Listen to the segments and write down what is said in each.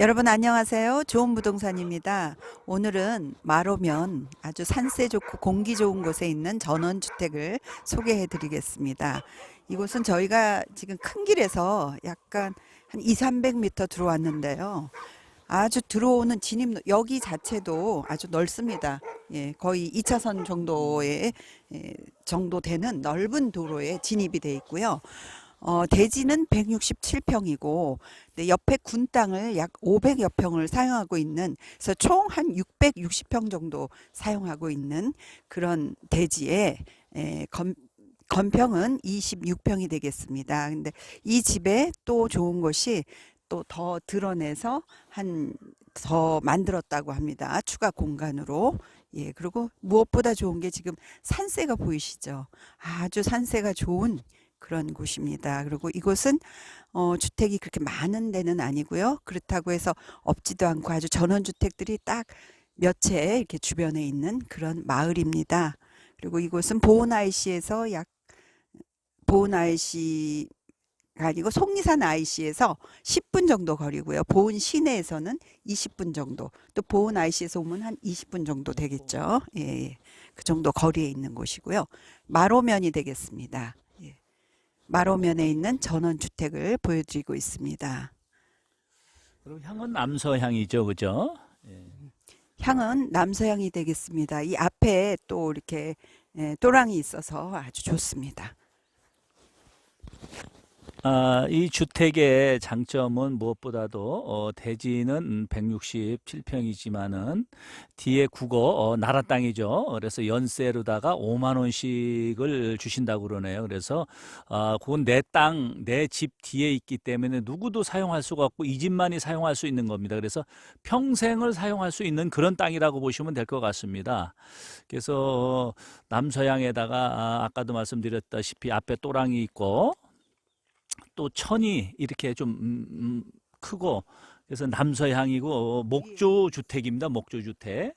여러분 안녕하세요. 좋은 부동산입니다. 오늘은 마로면 아주 산세 좋고 공기 좋은 곳에 있는 전원주택을 소개해 드리겠습니다. 이곳은 저희가 지금 큰 길에서 약간 한 2, 300m 들어왔는데요. 아주 들어오는 진입 여기 자체도 아주 넓습니다. 예, 거의 2차선 정도의 예, 정도 되는 넓은 도로에 진입이 돼 있고요. 어, 대지는 167평이고 네, 옆에 군 땅을 약 500여 평을 사용하고 있는 그래서 총 한 660평 정도 사용하고 있는 그런 대지에 에, 건, 건평은 26평이 되겠습니다. 근데 이 집에 또 좋은 것이 또 더 드러내서 한 더 만들었다고 합니다. 추가 공간으로. 예, 그리고 무엇보다 좋은 게 지금 산세가 보이시죠? 아주 산세가 좋은 그런 곳입니다. 그리고 이곳은 어, 주택이 그렇게 많은 데는 아니고요. 그렇다고 해서 없지도 않고 아주 전원 주택들이 딱 몇 채 이렇게 주변에 있는 그런 마을입니다. 그리고 이곳은 보은 IC에서 약 보은 IC가 아니고 속리산 IC에서 10분 정도 거리고요. 보은 시내에서는 20분 정도. 또 보은 IC에서 오면 한 20분 정도 되겠죠. 예, 예. 그 정도 거리에 있는 곳이고요. 마로면이 되겠습니다. 예. 마로면에 있는 전원주택을 보여드리고 있습니다. 그리고 향은 남서향이죠, 그죠? 향은 남서향이 되겠습니다. 이 앞에 또 이렇게 예, 또랑이 있어서 아주 좋습니다. 아, 이 주택의 장점은 무엇보다도 어, 대지는 167평이지만은 뒤에 국어 어, 나라 땅이죠. 그래서 연세로다가 5만 원씩을 주신다고 그러네요. 그래서 아, 그건 내 땅, 내 집 뒤에 있기 때문에 누구도 사용할 수가 없고 이 집만이 사용할 수 있는 겁니다. 그래서 평생을 사용할 수 있는 그런 땅이라고 보시면 될 것 같습니다. 그래서 남서향에다가 아, 아까도 말씀드렸다시피 앞에 또랑이 있고 또 천이 이렇게 좀 음, 음, 크고 그래서 남서향이고 어, 목조 주택입니다. 목조 주택.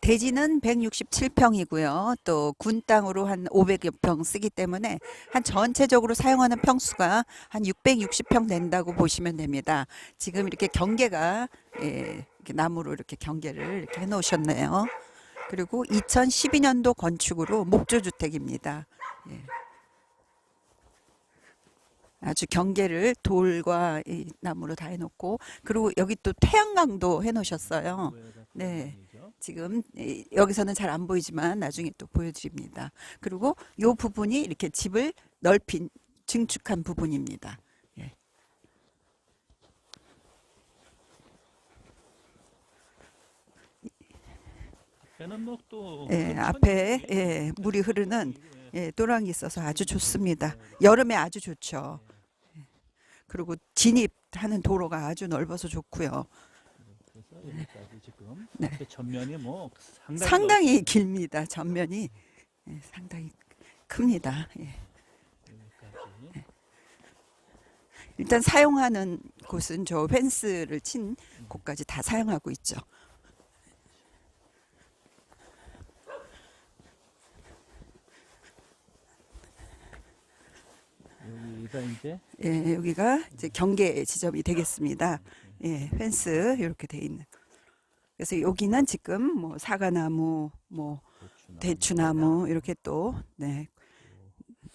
대지는 167평이고요. 또 군 땅으로 한 500여 평 쓰기 때문에 한 전체적으로 사용하는 평수가 한 660평 된다고 보시면 됩니다. 지금 이렇게 경계가 예, 이렇게 나무로 이렇게 경계를 이렇게 해 놓으셨네요. 그리고 2012년도 건축으로 목조 주택입니다. 예. 아주 경계를 돌과 이 나무로 다 해놓고 그리고 여기 또 태양광도 해놓으셨어요. 네. 지금 이- 여기서는 잘 안 보이지만 나중에 또 보여드립니다. 그리고 요 부분이 이렇게 집을 넓힌 증축한 부분입니다. 예. 뭐또 예, 앞에 예, 물이 흐르는 예, 또랑이 있어서 아주 좋습니다. 여름에 아주 좋죠. 예. 그리고 진입하는 도로가 아주 넓어서 좋고요. 여기까지 지금 네. 앞에 전면이 뭐 상당히, 상당히 길입니다. 전면이 예, 상당히 큽니다. 예. 넓- 일단 사용하는 곳은 저 펜스를 친 곳까지 다 사용하고 있죠. 여기가 이제 예, 여기가 이제 경계 지점이 되겠습니다. 예, 펜스 이렇게 돼 있는. 그래서 여기는 지금 뭐 사과나무, 뭐 대추나무 이렇게 또 네,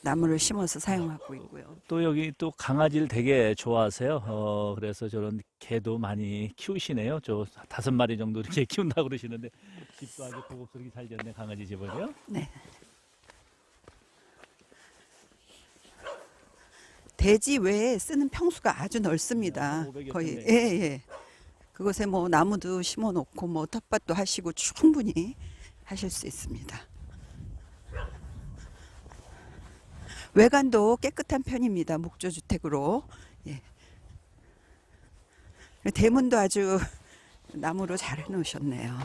나무를 심어서 사용하고 있고요. 또 여기 또 강아지를 되게 좋아하세요. 어, 그래서 저런 개도 많이 키우시네요. 저 다섯 마리 정도 이렇게 키운다고 그러시는데 집도 아주 고급스럽게 잘 지었네 강아지 집은요. 네. 대지 외에 쓰는 평수가 아주 넓습니다. 네, 500여 거의 평예 예. 그곳에 뭐 나무도 심어 놓고 뭐 텃밭도 하시고 충분히 하실 수 있습니다. 외관도 깨끗한 편입니다. 목조 주택으로. 예. 대문도 아주 나무로 잘 해놓으셨네요.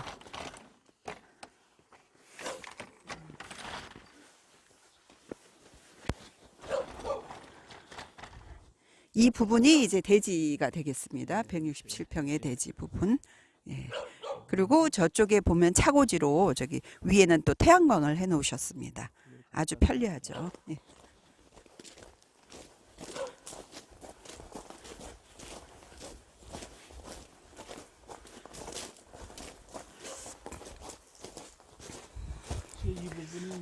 이 부분이 이제 대지가 되겠습니다. 167평의 대지 부분. 예. 그리고 저쪽에 보면 차고지로 저기 위에는 또 태양광을 해 놓으셨습니다. 아주 편리하죠. 예.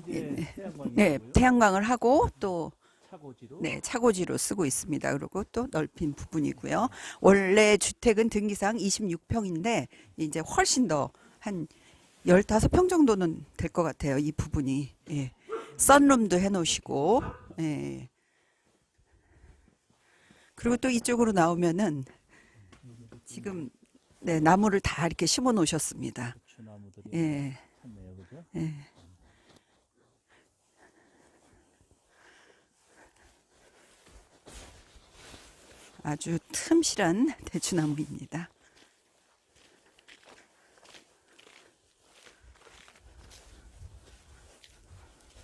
예, 네, 태양광을 하고 또 차고지로 네, 차고지로 쓰고 있습니다. 그리고 또 넓힌 부분이고요. 원래 주택은 등기상 26평인데 이제 훨씬 더한 15평 정도는 될 것 같아요. 이 부분이. 예. 썬룸도 해 놓으시고 예. 그리고 또 이쪽으로 나오면은 지금 네, 나무를 다 이렇게 심어 놓으셨습니다. 추나무들이 예. 예. 아주 틈실한 대추나무입니다.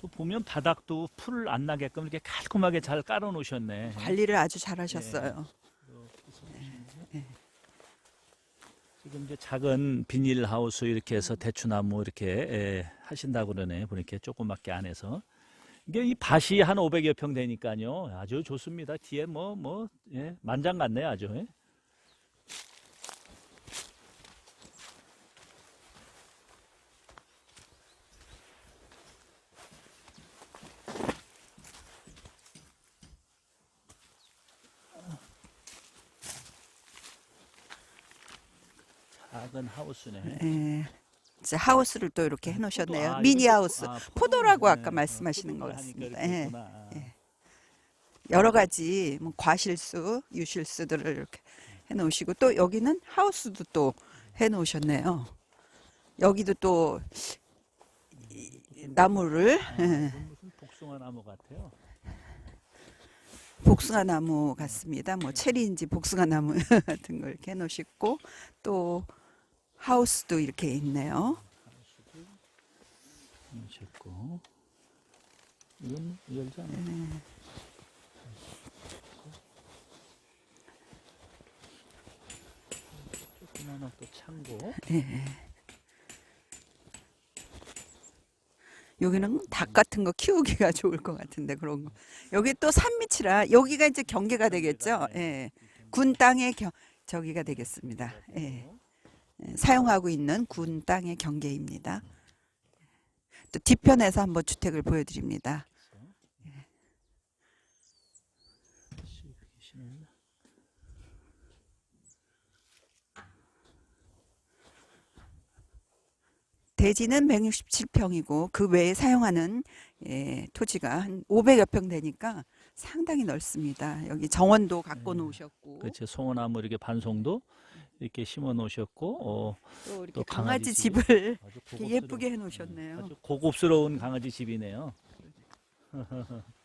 또 보면 바닥도 풀 안 나게끔 이렇게 깔끔하게 잘 깔아 놓으셨네. 관리를 아주 잘 하셨어요. 지금 이제 작은 비닐 하우스 이렇게 해서 대추나무 이렇게 에, 하신다고 그러네. 보니까 조그맣게 안에서. 이게 이 밭이 한 500여 평 되니까요. 아주 좋습니다. 뒤에 뭐, 뭐, 예, 만장 같네요. 아주. 예. 작은 하우스네. 예. 이제 하우스를 또 이렇게 해 놓으셨네요. 아, 미니 하우스. 아, 포도라고 네. 아까 말씀하시는 것 같습니다. 예. 예. 여러 가지 뭐 과실수, 유실수들을 이렇게 해 놓으시고 또 여기는 하우스도 또 해 놓으셨네요. 여기도 또 이- 나무를 아, 예. 무슨 복숭아 나무 같아요. 복숭아 나무 같습니다. 뭐 체리인지 복숭아 나무 같은 걸 이렇게 해 놓으시고 또 하우스도 이렇게 있네요. 놓으셨고 이건 열지 않아요. 조그마한 또 창고. 여기는 닭 같은 거 키우기가 좋을 것 같은데 그런 거. 여기 또 산밑이라 여기가 이제 경계가 되겠죠. 예. 군 땅의 경 저기가 되겠습니다. 예. 예, 사용하고 있는 군 땅의 경계입니다. 또 뒤편에서 한번 주택을 보여드립니다. 대지는 167평이고 그 외에 사용하는 예, 토지가 한 500여 평 되니까 상당히 넓습니다. 여기 정원도 갖고 네. 놓으셨고 그렇죠. 송어나무 이렇게 반송도 이렇게 심어 놓으셨고 어, 또 이렇게 또 강아지 집을 아주 고급스러운, 예쁘게 해놓으셨네요. 아주 고급스러운 강아지 집이네요.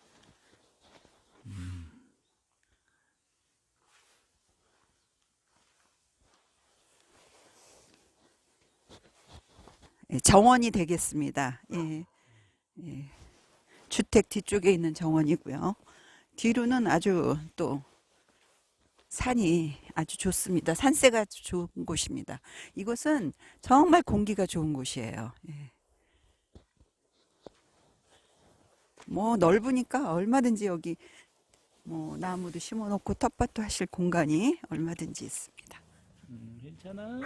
예, 정원이 되겠습니다. 예. 예. 주택 뒤쪽에 있는 정원이고요. 뒤로는 아주 또 산이 아주 좋습니다. 산세가 아주 좋은 곳입니다. 이곳은 정말 공기가 좋은 곳이에요. 예. 뭐 넓으니까 얼마든지 여기 뭐 나무도 심어놓고 텃밭도 하실 공간이 얼마든지 있습니다. 음, 괜찮아.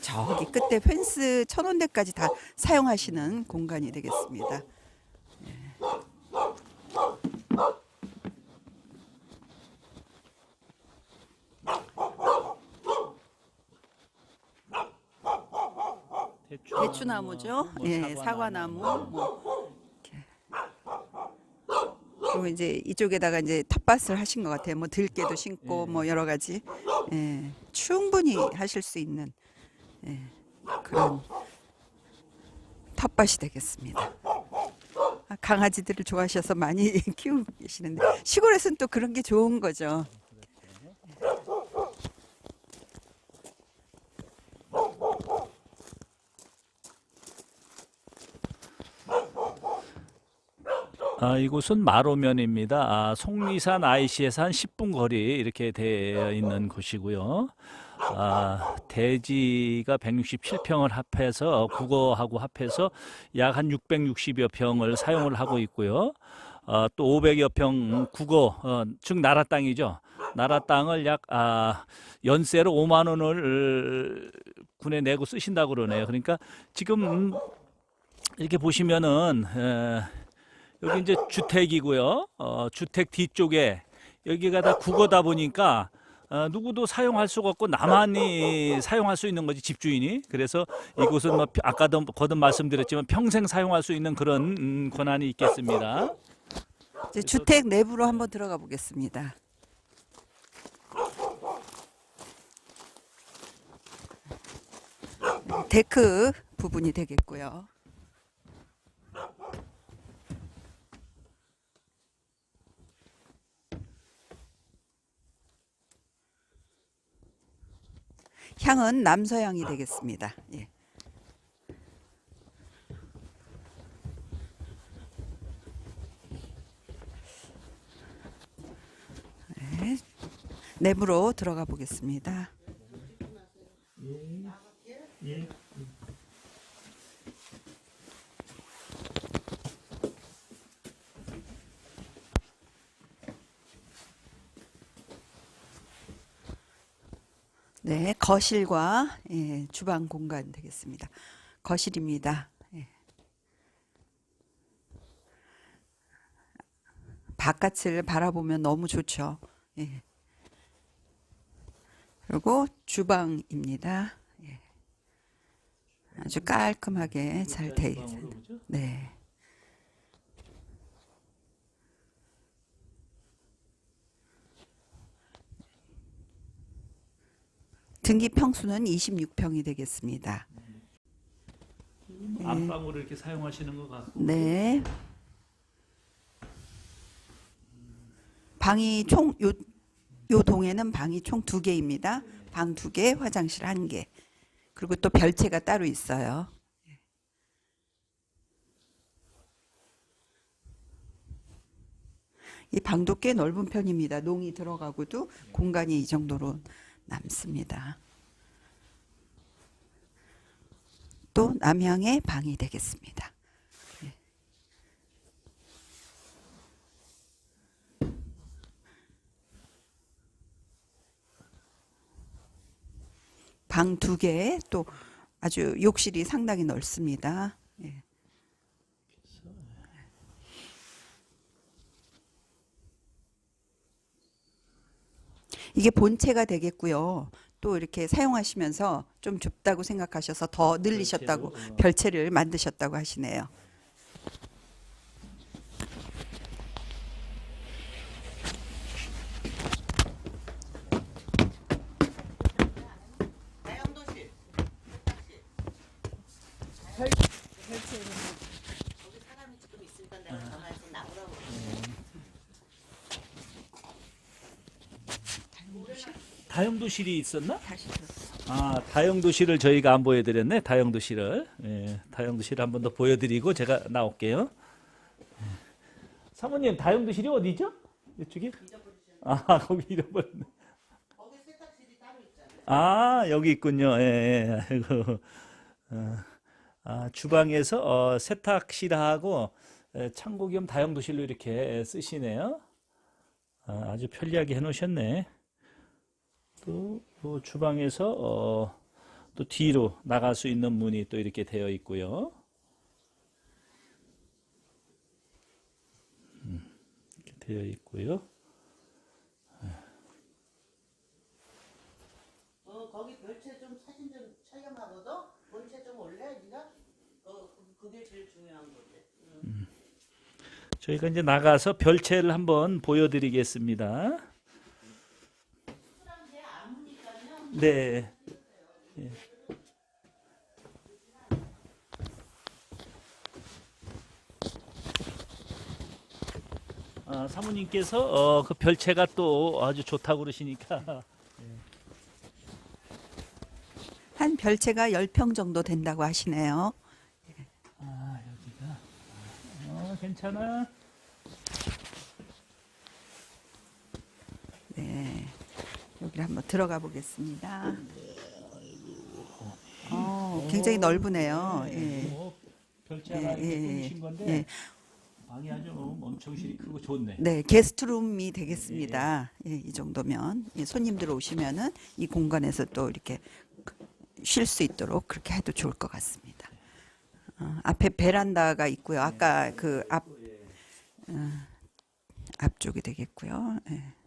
저기 끝에 펜스 천원대까지 다 사용하시는 공간이 되겠습니다. 대추나무, 대추나무죠. 뭐 예, 사과나무 뭐. 그리고 이제 이쪽에다가 이제 텃밭을 하신 것 같아요. 뭐 들깨도 심고 예. 뭐 여러 가지 예, 충분히 하실 수 있는 예, 그런 텃밭이 되겠습니다. 아, 강아지들을 좋아하셔서 많이 키우고 계시는데 시골에서는 또 그런 게 좋은 거죠. 아, 이곳은 마로면입니다. 아, 속리산 IC에서 한 10분 거리 이렇게 되어 있는 곳이고요. 아, 대지가 167평을 합해서 국어하고 합해서 약 한 660여 평을 사용을 하고 있고요. 아, 또 500여 평 국어, 어, 즉 나라 땅이죠. 나라 땅을 약 아, 연세로 5만 원을 군에 내고 쓰신다고 그러네요. 그러니까 지금 음, 이렇게 보시면은 에, 여기 이제 주택이고요. 어, 주택 뒤쪽에 여기가 다 국어다 보니까 어, 누구도 사용할 수가 없고 나만이 사용할 수 있는 거지 집주인이. 그래서 이곳은 뭐 피- 아까도 거듭 말씀드렸지만 평생 사용할 수 있는 그런 음, 권한이 있겠습니다. 이제 주택 내부로 한번 들어가 보겠습니다. 데크 부분이 되겠고요. 향은 남서향이 되겠습니다. 예. 내부로 들어가 보겠습니다. 네, 거실과 예, 주방 공간 되겠습니다. 거실입니다. 예. 바깥을 바라보면 너무 좋죠. 예. 그리고 주방입니다. 예. 아주 깔끔하게 잘돼 있어요. 네. 등기 평수는 26평이 되겠습니다. 안방으로 이렇게 사용하시는 것 같고. 네. 방이 총 요 요 동에는 방이 총 두 개입니다. 방 두 개, 화장실 한 개. 그리고 또 별채가 따로 있어요. 이 방도 꽤 넓은 편입니다. 농이 들어가고도 공간이 이 정도로 남습니다. 또 남향의 방이 되겠습니다. 방 두 개, 또 아주 욕실이 상당히 넓습니다. 예. 이게 본체가 되겠고요. 또 이렇게 사용하시면서 좀 좁다고 생각하셔서 더 늘리셨다고 별채로, 어. 별채를 만드셨다고 하시네요. 거기 사람이 지금 있으니까 내가 전화해서 나오라고 다용도실이 있었나? 다시 들어. 아, 다용도실을 저희가 안 보여드렸네. 다용도실을. 예, 다용도실 한번 더 보여드리고 제가 나올게요. 예. 사모님, 다용도실이 어디죠? 이쪽이? 아, 거기 잃어버렸네. 거기 세탁실이 따로 있잖아요. 아, 여기 있군요. 예, 예. 아이고. 어, 아, 주방에서 어, 세탁실하고 에, 창고 겸 다용도실로 이렇게 쓰시네요. 아, 아주 편리하게 해놓으셨네. 또, 뭐 주방에서 어, 또 뒤로 나갈 수 있는 문이 또 이렇게 되어 있고요. 음, 이렇게 되어 있고요. 어 거기 별채 좀 사진 좀 촬영하거든. 본채 좀 올래 네가? 어 그- 그게 제일 중요한 건데. 저희가 이제 나가서 별채를 한번 보여드리겠습니다. 술한게 아무니까요. 네. 예. 아, 사모님께서 어, 그 별채가 또 아주 좋다고 그러시니까 한 별채가 10평 정도 된다고 하시네요. 아 여기가 어, 괜찮아 네. 여기를 한번 들어가 보겠습니다. 어, 굉장히 넓으네요. 예. 뭐 별채 예, 이렇게 예, 꾸미신 건데 예. 방이 아주 엄청 실이 크고 좋네. 네, 게스트룸이 되겠습니다. 예, 이 정도면 예, 손님들 오시면은 이 공간에서 또 이렇게 쉴 수 있도록 그렇게 해도 좋을 것 같습니다. 어, 앞에 베란다가 있고요. 아까 그앞 어, 앞쪽이 되겠고요. 예.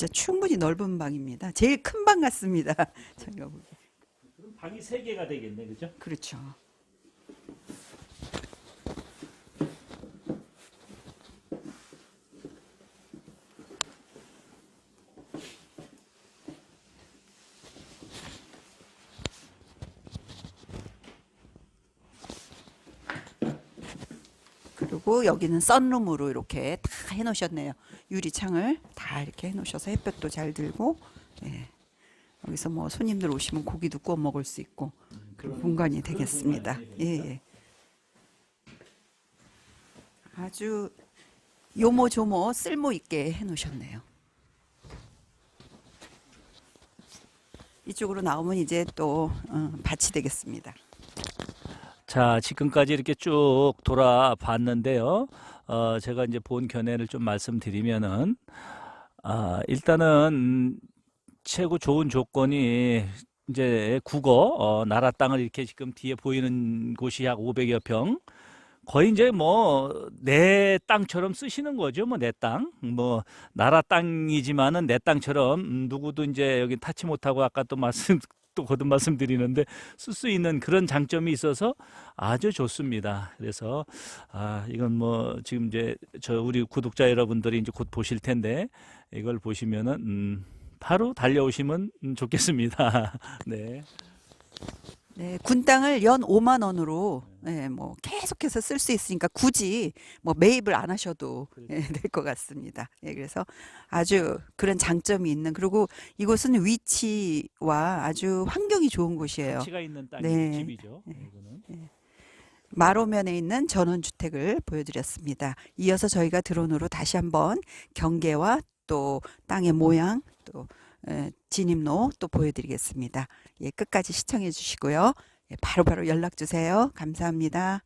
진짜 충분히 넓은 방입니다. 제일 큰 방 같습니다. 저희가 보기. 그럼 방이 세 개가 되겠네, 그죠? 그렇죠. 여기는 썬룸으로 이렇게 다 해놓으셨네요. 유리창을 다 이렇게 해놓으셔서 햇볕도 잘 들고, 예. 여기서 뭐 손님들 오시면 고기도 구워 먹을 수 있고 그런 공간이 되겠습니다. 예, 예. 아주 요모조모 쓸모 있게 해놓으셨네요. 이쪽으로 나오면 이제 또 어, 밭이 되겠습니다. 자, 지금까지 이렇게 쭉 돌아봤는데요. 어, 제가 이제 본 견해를 좀 말씀드리면은, 아, 일단은 음, 최고 좋은 조건이 이제 국어, 어, 나라 땅을 이렇게 지금 뒤에 보이는 곳이 약 500여 평. 거의 이제 뭐 내 땅처럼 쓰시는 거죠. 뭐 내 땅. 뭐 나라 땅이지만은 내 땅처럼 음, 누구도 이제 여기 타치 못하고 아까 또 말씀 또 거듭 말씀드리는데 쓸 수 있는 그런 장점이 있어서 아주 좋습니다. 그래서 아 이건 뭐 지금 이제 저 우리 구독자 여러분들이 이제 곧 보실 텐데 이걸 보시면은 음 바로 달려오시면 음, 좋겠습니다. 네. 네, 군 땅을 연 5만 원으로 예, 뭐 계속해서 쓸 수 있으니까 굳이 뭐 매입을 안 하셔도 예, 될것 같습니다. 예, 그래서 아주 그런 장점이 있는 그리고 이곳은 위치와 아주 환경이 좋은 곳이에요. 가치가 있는 땅이 네. 집이죠. 이거는. 마로면에 있는 전원주택을 보여드렸습니다. 이어서 저희가 드론으로 다시 한번 경계와 또 땅의 모양 또 에, 진입로 또 보여드리겠습니다. 예, 끝까지 시청해 주시고요. 예, 바로바로 연락 주세요. 감사합니다.